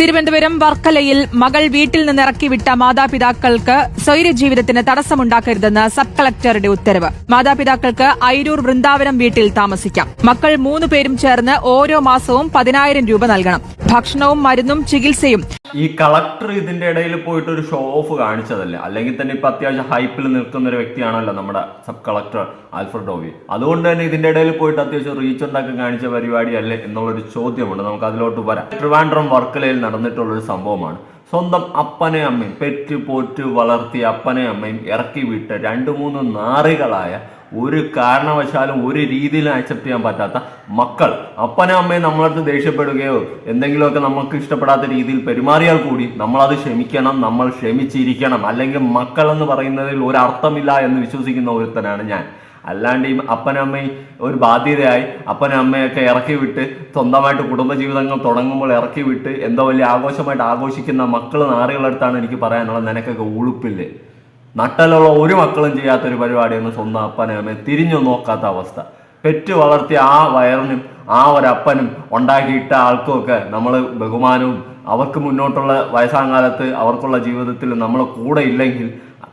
തിരുവനന്തപുരം വർക്കലയിൽ മകൾ വീട്ടിൽ നിന്ന് ഇറക്കിവിട്ട മാതാപിതാക്കൾക്ക് സ്വൈര്യജീവിതത്തിന് തടസ്സമുണ്ടാക്കരുതെന്ന് സബ് കളക്ടറുടെ ഉത്തരവ്. മാതാപിതാക്കൾക്ക് ഐരൂർ വൃന്ദാവനം വീട്ടിൽ താമസിക്കാം. മക്കൾ മൂന്ന് പേരും ചേർന്ന് ഓരോ മാസവും പതിനായിരം രൂപ നൽകണം. ഭക്ഷണവും മരുന്നും ചികിത്സയും. ഈ കളക്ടർ ഇതിന്റെ ഇടയിൽ പോയിട്ട് ഒരു ഷോ ഓഫ് കാണിച്ചതല്ലേ? അല്ലെങ്കിൽ തന്നെ ഇപ്പൊ അത്യാവശ്യം ഹൈപ്പിൽ നിൽക്കുന്ന ഒരു വ്യക്തിയാണല്ലോ നമ്മുടെ സബ് കളക്ടർ ആൽഫ്രഡ് ഡോവി അതുകൊണ്ട് തന്നെ ഇതിന്റെ ഇടയിൽ പോയിട്ട് അത്യാവശ്യം റീച്ച് ഉണ്ടാക്കി കാണിച്ച പരിപാടിയല്ലേ എന്നുള്ളൊരു ചോദ്യമുണ്ട്. നമുക്ക് അതിലോട്ട് വരാം. ട്രിവാൻഡ്രം വർക്കലയിൽ നടന്നിട്ടുള്ള ഒരു സംഭവമാണ്. സ്വന്തം അപ്പനെ അമ്മയും പെറ്റ് പോറ്റ് വളർത്തിയ അപ്പനെ അമ്മയും ഇറക്കി വിട്ട രണ്ട് മൂന്ന് നാറികളായ ഒരു കാരണവശാലും ഒരു രീതിയിലും ആക്സെപ്റ്റ് ചെയ്യാൻ പറ്റാത്ത മക്കൾ. അപ്പനെ അമ്മയും നമ്മളടുത്ത് ദേഷ്യപ്പെടുകയോ എന്തെങ്കിലുമൊക്കെ നമുക്ക് ഇഷ്ടപ്പെടാത്ത രീതിയിൽ പെരുമാറിയാൽ കൂടി നമ്മളത് ക്ഷമിക്കണം നമ്മൾ ക്ഷമിച്ചിരിക്കണം. അല്ലെങ്കിൽ മക്കൾ എന്ന് പറയുന്നതിൽ ഒരർത്ഥമില്ല എന്ന് വിശ്വസിക്കുന്ന ഒരുത്തനാണ് ഞാൻ. അല്ലാണ്ട് ഈ അപ്പനമ്മയും ഒരു ബാധ്യതയായി അപ്പനും അമ്മയൊക്കെ ഇറക്കി വിട്ട് സ്വന്തമായിട്ട് കുടുംബജീവിതങ്ങൾ തുടങ്ങുമ്പോൾ ഇറക്കി വിട്ട് എന്തോ വലിയ ആഘോഷമായിട്ട് ആഘോഷിക്കുന്ന മക്കൾ നാറുകളടുത്താണ് എനിക്ക് പറയാനുള്ളത്. നിനക്കൊക്കെ ഉളുപ്പില്ലേ? നട്ടലുള്ള ഒരു മക്കളും ചെയ്യാത്തൊരു പരിപാടിയാണ് സ്വന്തം അപ്പനും അമ്മയെ. തിരിഞ്ഞു നോക്കാത്ത അവസ്ഥ. പെറ്റ് വളർത്തിയ ആ വയറിനും ആ ഒരപ്പനും ഉണ്ടാക്കിയിട്ട ആൾക്കുമൊക്കെ നമ്മൾ ബഹുമാനവും അവർക്ക് മുന്നോട്ടുള്ള വയസ്സാകാലത്ത് അവർക്കുള്ള ജീവിതത്തിൽ നമ്മൾ കൂടെ ഇല്ലെങ്കിൽ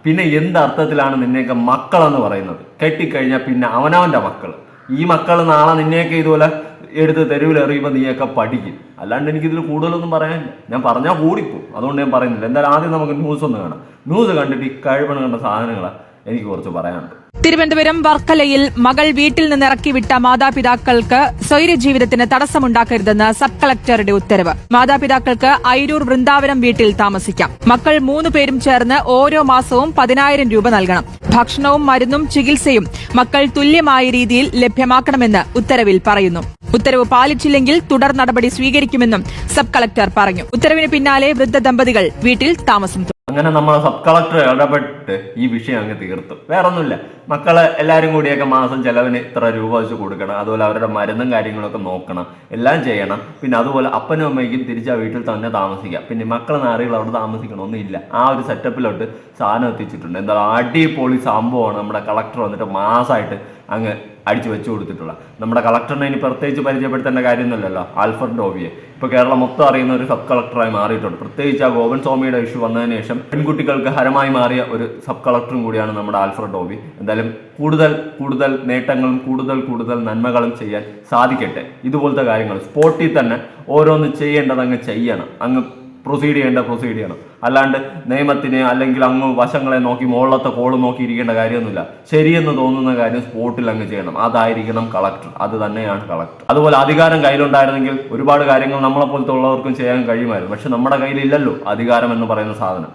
പിന്നെ എന്ത് അർത്ഥത്തിലാണ് നിന്നെയൊക്കെ മക്കളെന്ന് പറയുന്നത്? കെട്ടിക്കഴിഞ്ഞാൽ പിന്നെ അവനവന്റെ മക്കൾ ഈ മക്കൾ നാളെ നിന്നെയൊക്കെ ഇതുപോലെ എടുത്ത് തെരുവിലെറിയുമ്പോൾ നീയൊക്കെ പഠിക്കും. അല്ലാണ്ട് എനിക്കിതിൽ കൂടുതലൊന്നും പറയാനില്ല. ഞാൻ പറഞ്ഞാൽ കൂടിപ്പോ. അതുകൊണ്ട് ഞാൻ പറയുന്നില്ല. എന്തായാലും ആദ്യം നമുക്ക് ന്യൂസ് ഒന്ന് കാണാം. ന്യൂസ് കണ്ടിട്ട് ഈ കഴിവണ കണ്ട സാധനങ്ങൾ എനിക്ക് കുറച്ച് പറയാനുണ്ട്. തിരുവനന്തപുരം വർക്കലയിൽ മകൾ വീട്ടിൽ നിന്ന് ഇറക്കിവിട്ട മാതാപിതാക്കൾക്ക് സ്വൈര്യജീവിതത്തിന് തടസ്സമുണ്ടാക്കരുതെന്ന് സബ് കളക്ടറുടെ ഉത്തരവ്. മാതാപിതാക്കൾക്ക് ഐരൂർ വൃന്ദാവനം വീട്ടിൽ താമസിക്കാം. മക്കൾ മൂന്ന് പേരും ചേർന്ന് ഓരോ മാസവും പതിനായിരം രൂപ നൽകണം. ഭക്ഷണവും മരുന്നും ചികിത്സയും മക്കൾ തുല്യമായ രീതിയിൽ ലഭ്യമാക്കണമെന്ന് ഉത്തരവിൽ പറയുന്നു. ഉത്തരവ് പാലിച്ചില്ലെങ്കിൽ തുടർ നടപടി സ്വീകരിക്കുമെന്നും സബ് കളക്ടർ പറഞ്ഞു. ഉത്തരവിന് പിന്നാലെ വൃദ്ധ ദമ്പതികൾ വീട്ടിൽ താമസം. അങ്ങനെ നമ്മൾ സബ് കളക്ടർ ഇടപെട്ട് ഈ വിഷയം അങ്ങ് തീർത്തു. വേറൊന്നുമില്ല. മക്കളെ എല്ലാവരും കൂടിയൊക്കെ മാസം ചിലവിന് ഇത്ര രൂപ വെച്ച് കൊടുക്കണം. അതുപോലെ അവരുടെ മരുന്നും കാര്യങ്ങളൊക്കെ നോക്കണം. എല്ലാം ചെയ്യണം. പിന്നെ അതുപോലെ അപ്പനും അമ്മയ്ക്കും തിരിച്ച് വീട്ടിൽ തന്നെ താമസിക്കാം. പിന്നെ മക്കളെ നാറികൾ അവിടെ താമസിക്കണമൊന്നുമില്ല ആ ഒരു സെറ്റപ്പിലോട്ട് സാധനം എത്തിച്ചിട്ടുണ്ട്. എന്താ അടിപൊളി സംഭവമാണ്. നമ്മുടെ കളക്ടർ വന്നിട്ട് മാസമായിട്ട് അങ്ങ് അടിച്ചു വെച്ചു കൊടുത്തിട്ടുള്ള. നമ്മുടെ കളക്ടറിനെ ഇനി പ്രത്യേകിച്ച് പരിചയപ്പെടുത്തേണ്ട കാര്യമൊന്നുമില്ലല്ലോ ആൽഫർഡ് ഡോവിയെ. ഇപ്പോൾ കേരളം മൊത്തം അറിയുന്ന ഒരു സബ് കളക്ടറായി മാറിയിട്ടുണ്ട്. പ്രത്യേകിച്ച് ആ ഗോവൻ സ്വാമിയുടെ ഇഷ്യൂ വന്നതിന് ശേഷം പെൺകുട്ടികൾക്ക് ഹരമായി മാറിയ ഒരു സബ് കളക്ടറും കൂടിയാണ് നമ്മുടെ ആൽഫർഡ് ഡോവി. എന്തായാലും കൂടുതൽ കൂടുതൽ നേട്ടങ്ങളും കൂടുതൽ കൂടുതൽ നന്മകളും ചെയ്യാൻ സാധിക്കട്ടെ. ഇതുപോലത്തെ കാര്യങ്ങൾ സ്പോട്ടിൽ തന്നെ ഓരോന്ന് ചെയ്യേണ്ടത് അങ്ങ് ചെയ്യണം. അങ്ങ് പ്രൊസീഡ് ചെയ്യേണ്ട പ്രൊസീഡ് ചെയ്യണം. അല്ലാണ്ട് നിയമത്തിനെ അല്ലെങ്കിൽ അങ്ങ് വശങ്ങളെ നോക്കി മുകളിലത്തെ കോൾ നോക്കി ഇരിക്കേണ്ട കാര്യമൊന്നുമില്ല. ശരിയെന്ന് തോന്നുന്ന കാര്യം സ്പോട്ടിൽ അങ്ങ് ചെയ്യണം. അതായിരിക്കണം കളക്ടർ അത് തന്നെയാണ് കളക്ടർ അതുപോലെ അധികാരം കയ്യിലുണ്ടായിരുന്നെങ്കിൽ ഒരുപാട് കാര്യങ്ങൾ നമ്മളെ പോലത്തെ ഉള്ളവർക്കും ചെയ്യാൻ കഴിയുമായിരുന്നു. പക്ഷെ നമ്മുടെ കയ്യിലില്ലല്ലോ അധികാരം എന്ന് പറയുന്ന സാധനം.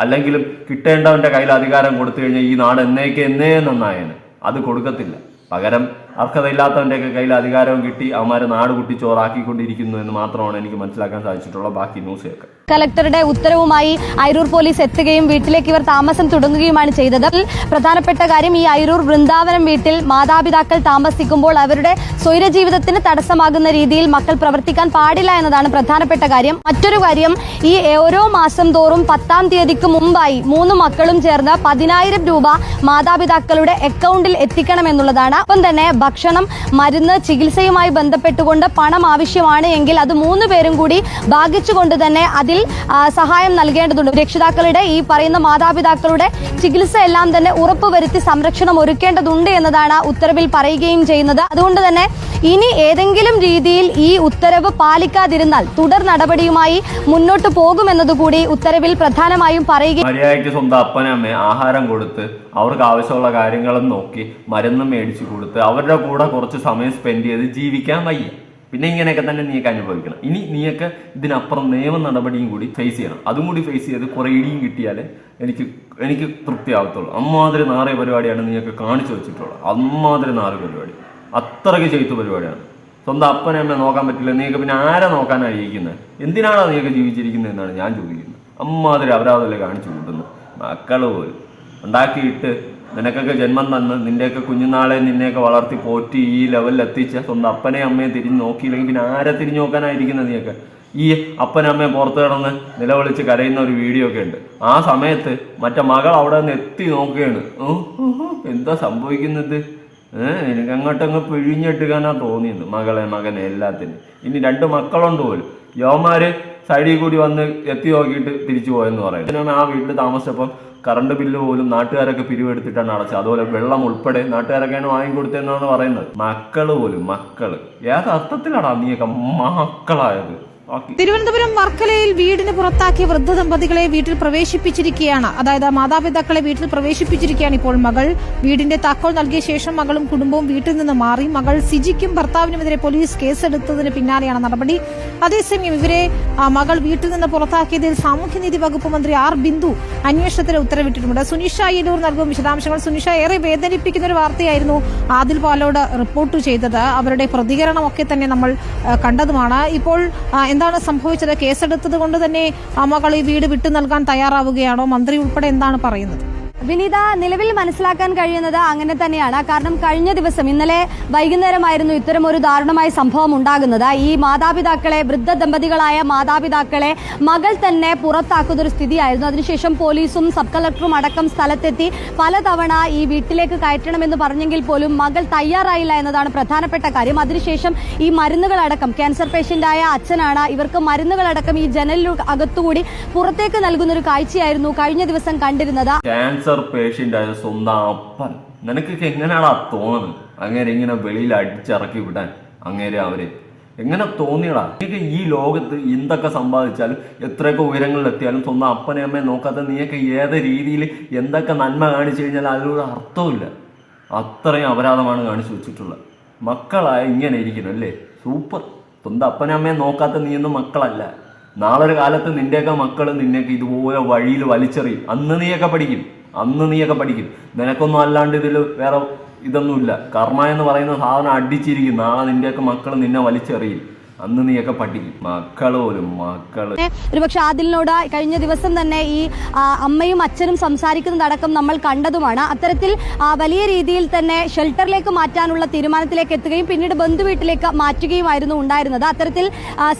അല്ലെങ്കിലും കിട്ടേണ്ടവന്റെ കയ്യിൽ അധികാരം കൊടുത്തു കഴിഞ്ഞാൽ ഈ നാട് എന്നേക്ക് എന്നേ നന്നായേനെ. അത് കൊടുക്കത്തില്ല. പകരം അർഹതയില്ലാത്തവന്റെയൊക്കെ കയ്യിൽ അധികാരവും കിട്ടി അവന്മാരെ നാട് കുട്ടിച്ചോറാക്കിക്കൊണ്ടിരിക്കുന്നു എന്ന് മാത്രമാണ് എനിക്ക് മനസ്സിലാക്കാൻ സാധിച്ചിട്ടുള്ള ബാക്കി ന്യൂസ് കേൾക്കാം കലക്ടറുടെ ഉത്തരവുമായി അയിരൂർ പോലീസ് എത്തുകയും വീട്ടിലേക്ക് ഇവർ താമസം തുടങ്ങുകയുമാണ് ചെയ്തത്. പ്രധാനപ്പെട്ട കാര്യം ഈ അയിരൂർ വൃന്ദാവനം വീട്ടിൽ മാതാപിതാക്കൾ താമസിക്കുമ്പോൾ അവരുടെ സ്വൈര ജീവിതത്തിന് തടസ്സമാകുന്ന രീതിയിൽ മക്കൾ പ്രവർത്തിക്കാൻ പാടില്ല എന്നതാണ് പ്രധാനപ്പെട്ട കാര്യം. മറ്റൊരു കാര്യം ഈ ഓരോ മാസം തോറും പത്താം തീയതിക്ക് മുമ്പായി മൂന്ന് മക്കളും ചേർന്ന് പതിനായിരം രൂപ മാതാപിതാക്കളുടെ അക്കൗണ്ടിൽ എത്തിക്കണം എന്നുള്ളതാണ്. ഒപ്പം തന്നെ ഭക്ഷണം മരുന്ന് ചികിത്സയുമായി ബന്ധപ്പെട്ടുകൊണ്ട് പണം ആവശ്യമാണ് എങ്കിൽ അത് മൂന്ന് പേരും കൂടി ഭാഗിച്ചുകൊണ്ട് തന്നെ അതിൽ സഹായം നൽകേണ്ടതുണ്ട്. രക്ഷിതാക്കളുടെ ഈ പറയുന്ന മാതാപിതാക്കളുടെ ചികിത്സ എല്ലാം തന്നെ ഉറപ്പുവരുത്തി സംരക്ഷണം ഒരുക്കേണ്ടതുണ്ട് എന്നതാണ് ഉത്തരവിൽ പറയുകയും ചെയ്യുന്നത്. അതുകൊണ്ട് തന്നെ ഇനി ഏതെങ്കിലും രീതിയിൽ ഈ ഉത്തരവ് പാലിക്കാതിരുന്നാൽ തുടർ നടപടിയുമായി മുന്നോട്ട് പോകുമെന്നതുകൂടി ഉത്തരവിൽ പ്രധാനമായും പറയുകയും മര്യാദയ്ക്ക് സ്വന്തം അപ്പനമ്മ ആഹാരം കൊടുത്ത് അവർക്ക് ആവശ്യമുള്ള കാര്യങ്ങളും നോക്കി മരുന്നും മേടിച്ചു കൊടുത്ത് അവരുടെ കൂടെ കുറച്ച് സമയം സ്പെൻഡ് ചെയ്ത് ജീവിക്കാൻ വയ്യ. പിന്നെ ഇങ്ങനെയൊക്കെ തന്നെ നീയൊക്കെ അനുഭവിക്കണം. ഇനി നീയൊക്കെ ഇതിനപ്പുറം നിയമ നടപടിയും കൂടി ഫേസ് ചെയ്യണം. അതും കൂടി ഫേസ് ചെയ്ത് കുറേ ഇടിയും കിട്ടിയാലേ എനിക്ക് എനിക്ക് തൃപ്തിയാവത്തുള്ളൂ. അമ്മാതിരി നാറിയ പരിപാടിയാണ് നീയൊക്കെ കാണിച്ചു വെച്ചിട്ടുള്ളത്. അമ്മാതിരി നാറിയ പരിപാടി. അത്രയ്ക്ക് ചെയ്തു പരിപാടിയാണ്. സ്വന്തം അപ്പനെ അമ്മയെ നോക്കാൻ പറ്റില്ല. നീയൊക്കെ പിന്നെ ആരെ നോക്കാനാണ് ജീവിക്കുന്നത് എന്തിനാണോ നീയൊക്കെ ജീവിച്ചിരിക്കുന്നത് എന്നാണ് ഞാൻ ചോദിക്കുന്നത്. അമ്മാതിരി അവരാതല്ലേ കാണിച്ചു കൂട്ടുന്നത്? മക്കൾ പോലും. ഉണ്ടാക്കിയിട്ട് നിനക്കൊക്കെ ജന്മം തന്ന് നിന്റെയൊക്കെ കുഞ്ഞുനാളെ നിന്നെയൊക്കെ വളർത്തി പോറ്റി ഈ ലെവലിൽ എത്തിച്ച സ്വന്തം അപ്പനെയും അമ്മയും തിരിഞ്ഞ് നോക്കിയില്ലെങ്കിൽ പിന്നെ ആരെ തിരിഞ്ഞു നോക്കാനായിരിക്കുന്നത് നീയൊക്കെ? ഈ അപ്പനമ്മയെ പുറത്ത് കിടന്ന് നിലവിളിച്ച് കരയുന്ന ഒരു വീഡിയോ ഒക്കെ ഉണ്ട്. ആ സമയത്ത് മറ്റേ മകൾ അവിടെ നിന്ന് എത്തി നോക്കുകയാണ്. എന്താ സംഭവിക്കുന്നത്? ഏഹ് എനിക്ക് അങ്ങോട്ടങ്ങ് പിഴിഞ്ഞെട്ടുകാനാ തോന്നിയത് മകളെ മകനെ എല്ലാത്തിനും ഇനി രണ്ട് മക്കളുണ്ട് പോലും. യോമാര് സൈഡിൽ കൂടി വന്ന് എത്തി നോക്കിയിട്ട് തിരിച്ചു പോയെന്ന് പറയുന്നത് ആ വീട്ടിൽ താമസിച്ചപ്പം കറണ്ട് ബില്ല് പോലും നാട്ടുകാരൊക്കെ പിരിവെടുത്തിട്ടാണ് അടച്ചത്. അതുപോലെ വെള്ളം ഉൾപ്പെടെ നാട്ടുകാരൊക്കെയാണ് വാങ്ങിക്കൊടുത്തതെന്നാണ് പറയുന്നത്. മക്കൾ പോലും മക്കൾ. ഏത് അർത്ഥത്തിലാടാ നീയൊക്കെ മക്കളായത്? തിരുവനന്തപുരം വർക്കലയിൽ വീടിന് പുറത്താക്കിയ വൃദ്ധ ദമ്പതികളെ വീട്ടിൽ പ്രവേശിപ്പിച്ചിരിക്കുകയാണ്. അതായത് മാതാപിതാക്കളെ വീട്ടിൽ പ്രവേശിപ്പിച്ചിരിക്കുകയാണ് ഇപ്പോൾ മകൾ. വീടിന്റെ താക്കോൽ നൽകിയ ശേഷം മകളും കുടുംബവും വീട്ടിൽ നിന്ന് മാറി. മകൾ സിജിക്കും ഭർത്താവിനുമെതിരെ പോലീസ് കേസെടുത്തതിന് പിന്നാലെയാണ് നടപടി. അതേസമയം ഇവരെ മകൾ വീട്ടിൽ നിന്ന് പുറത്താക്കിയതിൽ സാമൂഹ്യനീതി വകുപ്പ് മന്ത്രി ആർ ബിന്ദു അന്വേഷണത്തിന് ഉത്തരവിട്ടിട്ടുണ്ട്. സുനിഷ അയ്യലൂർ നൽകും വിശദാംശങ്ങൾ. സുനിഷ ഏറെ വേദനിപ്പിക്കുന്ന ഒരു വാർത്തയായിരുന്നു ആദിൽ പാലോട് റിപ്പോർട്ട് ചെയ്തത്. അവരുടെ പ്രതികരണമൊക്കെ തന്നെ നമ്മൾ കണ്ടതുമാണ്. ഇപ്പോൾ എന്താണ് സംഭവിച്ചത്? കേസെടുത്തത് കൊണ്ട് തന്നെ മകൾ ഈ വീട് വിട്ടു നൽകാൻ തയ്യാറാവുകയാണോ? മന്ത്രി ഉൾപ്പെടെ എന്താണ് പറയുന്നത്? വിനീത നിലവിൽ മനസ്സിലാക്കാൻ കഴിയുന്നത് അങ്ങനെ തന്നെയാണ്. കാരണം കഴിഞ്ഞ ദിവസം ഇന്നലെ വൈകുന്നേരമായിരുന്നു ഇത്തരം ഒരു ദാരുണമായ സംഭവം ഉണ്ടാകുന്നത്. ഈ മാതാപിതാക്കളെ വൃദ്ധ ദമ്പതികളായ മാതാപിതാക്കളെ മകൾ തന്നെ പുറത്താക്കുന്ന ഒരു സ്ഥിതിയായിരുന്നു. അതിനുശേഷം പോലീസും സബ് കളക്ടറും അടക്കം സ്ഥലത്തെത്തി പലതവണ ഈ വീട്ടിലേക്ക് കയറ്റണമെന്ന് പറഞ്ഞെങ്കിൽ പോലും മകൾ തയ്യാറായില്ല എന്നതാണ് പ്രധാനപ്പെട്ട കാര്യം. അതിനുശേഷം ഈ മരുന്നുകളടക്കം ക്യാൻസർ പേഷ്യന്റായ അച്ഛനാണ് ഇവർക്ക് മരുന്നുകളടക്കം ഈ ജനലിനകത്തുകൂടി പുറത്തേക്ക് നൽകുന്ന ഒരു കാഴ്ചയായിരുന്നു കഴിഞ്ഞ ദിവസം കണ്ടിരുന്നത്. ക്യാൻസർ പേഷ്യന്റ് ആയ സ്വന്തം അപ്പൻ. നിനക്കൊക്കെ എങ്ങനെയാണാ തോന്നുന്നത്? അങ്ങനെ ഇങ്ങനെ വെളിയിൽ അടിച്ചിറക്കി വിടാൻ. അങ്ങനെ അവരെ. എങ്ങനെ തോന്നിയടാ? നീക്ക് ഈ ലോകത്ത് എന്തൊക്കെ സമ്പാദിച്ചാലും എത്രയൊക്കെ ഉയരങ്ങളിൽ എത്തിയാലും സ്വന്തം അപ്പനെ അമ്മയെ നോക്കാത്ത നീയൊക്കെ ഏത് രീതിയിൽ എന്തൊക്കെ നന്മ കാണിച്ചു കഴിഞ്ഞാൽ അതിലൊരു അർത്ഥമില്ല അത്രയും അപരാധമാണ് കാണിച്ചു വെച്ചിട്ടുള്ളത്. മക്കളായ ഇങ്ങനെ ഇരിക്കണം അല്ലേ? സൂപ്പർ. സ്വന്തം അപ്പനെ അമ്മയെ നോക്കാത്ത നീയൊന്നും മക്കളല്ല. നാളെ ഒരു കാലത്ത് നിന്റെയൊക്കെ മക്കൾ നിന്നെയൊക്കെ ഇതുപോലെ വഴിയിൽ വലിച്ചെറിയും. അന്ന് നീയൊക്കെ പഠിക്കും. അന്ന് നീയൊക്കെ പഠിക്കും. നിനക്കൊന്നും അല്ലാണ്ട് ഇതിൽ വേറെ ഇതൊന്നുമില്ല. കർമ്മ എന്ന് പറയുന്ന സാധനം അടിച്ചിരിക്കും. നാളെ നിന്റെയൊക്കെ മക്കൾ നിന്നെ വലിച്ചെറിയും. അന്ന് നീയൊക്കെ പഠിക്കും. മക്കൾ. ഒരു മക്കൾ ഒരുപക്ഷെ ആദിലിനോട് കഴിഞ്ഞ ദിവസം തന്നെ ഈ അമ്മയും അച്ഛനും സംസാരിക്കുന്നതടക്കം നമ്മൾ കണ്ടതുമാണ്. അത്തരത്തിൽ വലിയ രീതിയിൽ തന്നെ ഷെൽട്ടറിലേക്ക് മാറ്റാനുള്ള തീരുമാനത്തിലേക്ക് എത്തുകയും പിന്നീട് ബന്ധുവീട്ടിലേക്ക് മാറ്റുകയുമായിരുന്നു ഉണ്ടായിരുന്നത്. അത്തരത്തിൽ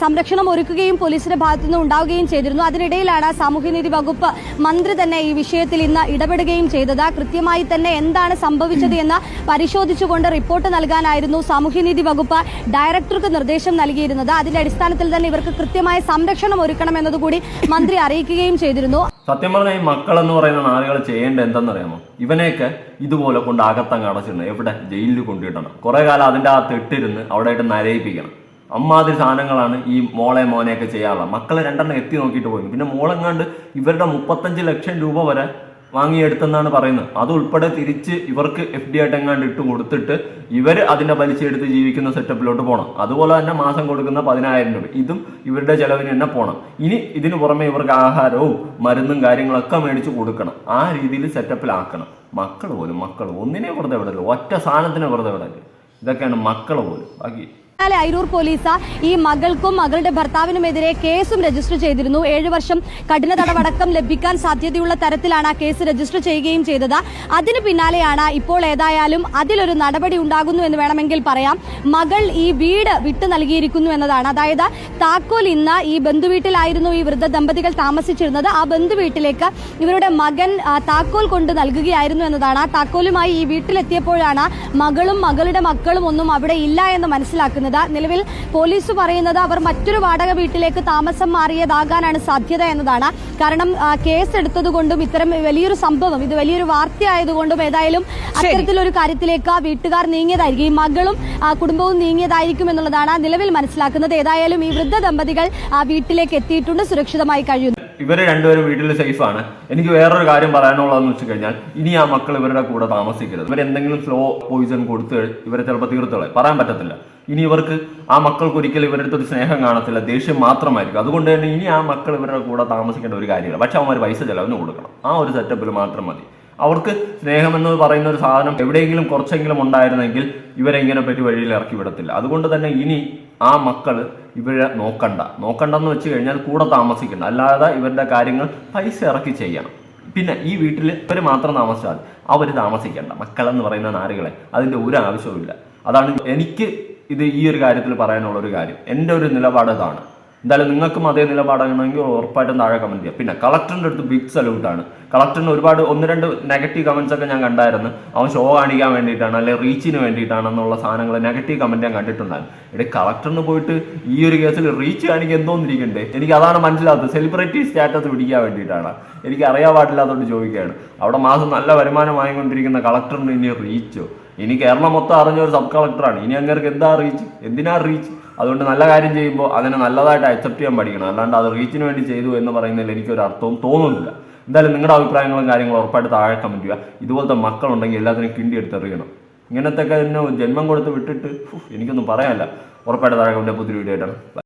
സംരക്ഷണം ഒരുക്കുകയും പോലീസിന്റെ ഭാഗത്തു ഭാഗത്തുനിന്ന് ഉണ്ടാവുകയും ചെയ്തിരുന്നു. അതിനിടയിലാണ് സാമൂഹ്യനീതി വകുപ്പ് മന്ത്രി തന്നെ ഈ വിഷയത്തിൽ ഇന്ന് ഇടപെടുകയും ചെയ്തത്. കൃത്യമായി തന്നെ എന്താണ് സംഭവിച്ചത് എന്ന് പരിശോധിച്ചുകൊണ്ട് റിപ്പോർട്ട് നൽകാനായിരുന്നു സാമൂഹ്യനീതി വകുപ്പ് ഡയറക്ടർക്ക് നിർദ്ദേശം നൽകിയിരുന്നത്. അതിന്റെ അടിസ്ഥാനത്തിൽ തന്നെ ഇവർക്ക് കൃത്യമായ സംരക്ഷണം ഒരുക്കണം എന്നതുകൂടി മന്ത്രി അറിയിക്കുകയും ചെയ്തിരുന്നു. സത്യം പറഞ്ഞാൽ ഈ മക്കൾ എന്ന് പറയുന്ന നാളുകൾ ചെയ്യേണ്ട എന്തെന്നറിയാമോ? ഇവനെയൊക്കെ ഇതുപോലെ കൊണ്ട് അകത്തങ്ങ് അടച്ചിടണം. എവിടെ? ജയിലിൽ കൊണ്ടിടണം കുറെ കാലം അതിന്റെ അകത്ത് ഇട്ടിരുന്ന് അവിടെ ആയിട്ട് നരയിപ്പിക്കണം. അമ്മാതിരി സാധനങ്ങളാണ് ഈ മോളെ മോനെയൊക്കെ ചെയ്യാറുള്ളത്. മക്കളെ രണ്ടെണ്ണം എത്തി നോക്കിയിട്ട് പോയി. പിന്നെ മോളെങ്ങാണ്ട് ഇവരുടെ മുപ്പത്തഞ്ച് ലക്ഷം രൂപ വരെ വാങ്ങിയെടുത്തെന്നാണ് പറയുന്നത്. അതുൾപ്പെടെ തിരിച്ച് ഇവർക്ക് എഫ് ഡി ആയിട്ട് എങ്ങാണ്ട് ഇട്ട് കൊടുത്തിട്ട് ഇവർ അതിന്റെ പലിശ എടുത്ത് ജീവിക്കുന്ന സെറ്റപ്പിലോട്ട് പോകണം അതുപോലെ തന്നെ മാസം കൊടുക്കുന്ന പതിനായിരം രൂപ. ഇതും ഇവരുടെ ചെലവിന് തന്നെ പോകണം ഇനി ഇതിനു പുറമെ ഇവർക്ക് ആഹാരവും മരുന്നും കാര്യങ്ങളൊക്കെ മേടിച്ച് കൊടുക്കണം. ആ രീതിയിൽ സെറ്റപ്പിലാക്കണം. മക്കൾ പോലും മക്കൾ ഒന്നിനെ വെറുതെ വിടല്ലോ ഒറ്റ സാധനത്തിനെ വെറുതെ വിടല്ലോ ഇതൊക്കെയാണ് മക്കൾ പോലും. ബാക്കി പിന്നാലെ അയിരൂർ പോലീസ് ഈ മകൾക്കും മകളുടെ ഭർത്താവിനുമെതിരെ കേസും രജിസ്റ്റർ ചെയ്തിരുന്നു. ഏഴ് വർഷം കഠിന തടവടക്കം ലഭിക്കാൻ സാധ്യതയുള്ള തരത്തിലാണ് ആ കേസ് രജിസ്റ്റർ ചെയ്യുകയും ചെയ്തത്. അതിന് പിന്നാലെയാണ് ഇപ്പോൾ ഏതായാലും അതിലൊരു നടപടി ഉണ്ടാകുന്നു എന്ന് വേണമെങ്കിൽ പറയാം. മകൾ ഈ വീട് വിട്ടു നൽകിയിരിക്കുന്നു എന്നതാണ്. അതായത് താക്കോൽ ഇന്ന് ഈ ബന്ധുവീട്ടിലായിരുന്നു ഈ വൃദ്ധ ദമ്പതികൾ താമസിച്ചിരുന്നത്. ആ ബന്ധുവീട്ടിലേക്ക് ഇവരുടെ മകൻ താക്കോൽ കൊണ്ട് നൽകുകയായിരുന്നു എന്നതാണ്. ആ താക്കോലുമായി ഈ വീട്ടിലെത്തിയപ്പോഴാണ് മകളും മകളുടെ മക്കളും ഒന്നും അവിടെ ഇല്ല എന്ന് മനസ്സിലാക്കുന്നത്. നിലവിൽ പോലീസ് പറയുന്നത് അവർ മറ്റൊരു വാടക വീട്ടിലേക്ക് താമസം മാറിയതാകാനാണ് സാധ്യത എന്നതാണ്. കാരണം കേസ് എടുത്തതുകൊണ്ടും ഇത്തരം വലിയൊരു സംഭവം ഇത് വലിയൊരു വാർത്തയായതുകൊണ്ടും ഏതായാലും അത്തരത്തിലൊരു കാര്യത്തിലേക്ക് വീട്ടുകാർ നീങ്ങിയതായിരിക്കും. ഈ മകളും കുടുംബവും നീങ്ങിയതായിരിക്കും എന്നുള്ളതാണ് നിലവിൽ മനസ്സിലാക്കുന്നത്. ഏതായാലും ഈ വൃദ്ധ ദമ്പതികൾ ആ വീട്ടിലേക്ക് എത്തിയിട്ടുണ്ട്. സുരക്ഷിതമായി കഴിയുന്നു. ഇവർ രണ്ടുപേരും വീട്ടിൽ സേഫ് ആണ്. എനിക്ക് വേറൊരു കാര്യം പറയാനുള്ളതെന്ന് വെച്ച് കഴിഞ്ഞാൽ ഇനി ആ മക്കൾ ഇവരുടെ കൂടെ താമസിക്കരുത്. ഇവരെന്തെങ്കിലും സ്ലോ പോയിസൺ കൊടുത്ത് ഇവരെ ചിലപ്പോൾ തീർത്തോളെ പറയാൻ പറ്റത്തില്ല. ഇനി ഇവർക്ക് ആ മക്കൾക്ക് ഒരിക്കലും ഇവരുടെ അടുത്തൊരു സ്നേഹം കാണത്തില്ല ദേഷ്യം മാത്രമായിരിക്കും. അതുകൊണ്ട് തന്നെ ഇനി ആ മക്കൾ ഇവരുടെ കൂടെ താമസിക്കേണ്ട ഒരു കാര്യമില്ല. പക്ഷെ അവന്മാർ പൈസ ചെലവിന് കൊടുക്കണം. ആ ഒരു സെറ്റപ്പിൽ മാത്രം മതി. അവർക്ക് സ്നേഹം എന്ന് പറയുന്ന ഒരു സാധനം എവിടെയെങ്കിലും കുറച്ചെങ്കിലും ഉണ്ടായിരുന്നെങ്കിൽ ഇവരെ ഇങ്ങനെ പറ്റി വഴിയിൽ ഇറക്കി വിടത്തില്ല. അതുകൊണ്ട് തന്നെ ഇനി ആ മക്കൾ ഇവരെ നോക്കണ്ട. നോക്കണ്ടെന്ന് വെച്ച് കഴിഞ്ഞാൽ കൂടെ താമസിക്കണം അല്ലാതെ ഇവരുടെ കാര്യങ്ങൾ പൈസ ഇറക്കി ചെയ്യണം. പിന്നെ ഈ വീട്ടിൽ ഇവർ മാത്രം താമസിച്ചാൽ അവർ താമസിക്കേണ്ട. മക്കളെന്ന് പറയുന്ന നാരുകളെ അതിന്റെ ഒരു ആവശ്യവുമില്ല. അതാണ് എനിക്ക് ഇത് ഈ ഒരു കാര്യത്തിൽ പറയാനുള്ള ഒരു കാര്യം. എന്റെ ഒരു നിലപാട് ഇതാണ്. എന്തായാലും നിങ്ങൾക്കും അതേ നിലപാടാണെങ്കിൽ ഉറപ്പായിട്ടും താഴെ കമന്റ് ചെയ്യാം. പിന്നെ കളക്ടറിന്റെ അടുത്ത് ബിഗ് സല്യൂട്ടാണ് കളക്ടറിന് ഒരുപാട് ഒന്ന് രണ്ട് നെഗറ്റീവ് കമൻസ് ഒക്കെ ഞാൻ കണ്ടായിരുന്നു. അവൻ ഷോ കാണിക്കാൻ വേണ്ടിയിട്ടാണ് അല്ലെങ്കിൽ റീച്ചിന് വേണ്ടിയിട്ടാണെന്നുള്ള സാധനങ്ങൾ നെഗറ്റീവ് കമന്റ് ഞാൻ കണ്ടിട്ടുണ്ടായിരുന്നു. ഇവിടെ കളക്ടറിന് പോയിട്ട് ഈ ഒരു കേസിൽ റീച്ച് കാണിക്കാൻ എന്തോന്നിരിക്കണ്ടേ? എനിക്ക് അതാണ് മനസ്സിലാത്തത് സെലിബ്രിറ്റി സ്റ്റാറ്റസ് പിടിക്കാൻ വേണ്ടിയിട്ടാണ്. എനിക്ക് അറിയാൻ പാടില്ലാത്തതുകൊണ്ട് ചോദിക്കുകയാണ്. അവിടെ മാസം നല്ല വരുമാനം വാങ്ങിക്കൊണ്ടിരിക്കുന്ന കളക്ടറിന് ഇനി റീച്ചോ ഇനി കേരളം മൊത്തം അറിഞ്ഞ ഒരു സബ് കളക്ടറാണ് ഇനി അങ്ങേർക്ക് എന്താ റീച്ച് എന്തിനാ റീച്ച് അതുകൊണ്ട് നല്ല കാര്യം ചെയ്യുമ്പോൾ അതിനെ നല്ലതായിട്ട് അക്സെപ്റ്റ് ചെയ്യാൻ പഠിക്കണം. അല്ലാണ്ട് അത് റീച്ചിന് വേണ്ടി ചെയ്തു എന്ന് പറയുന്നതിൽ എനിക്കൊരു അർത്ഥവും തോന്നുന്നില്ല. എന്തായാലും നിങ്ങളുടെ അഭിപ്രായങ്ങളും കാര്യങ്ങളും ഉറപ്പായിട്ട് താഴെ കമന്റ് ചെയ്യുക. ഇതുപോലത്തെ മക്കളുണ്ടെങ്കിൽ എല്ലാത്തിനും കിണ്ടി എടുത്തെറിയണം ഇങ്ങനത്തെ എന്നെ ജന്മം കൊടുത്ത് വിട്ടിട്ട് എനിക്കൊന്നും പറയാനില്ല. ഉറപ്പായിട്ട് താഴെ കമന്റ് പുതിയ വീഡിയോ ആയിട്ടാണ്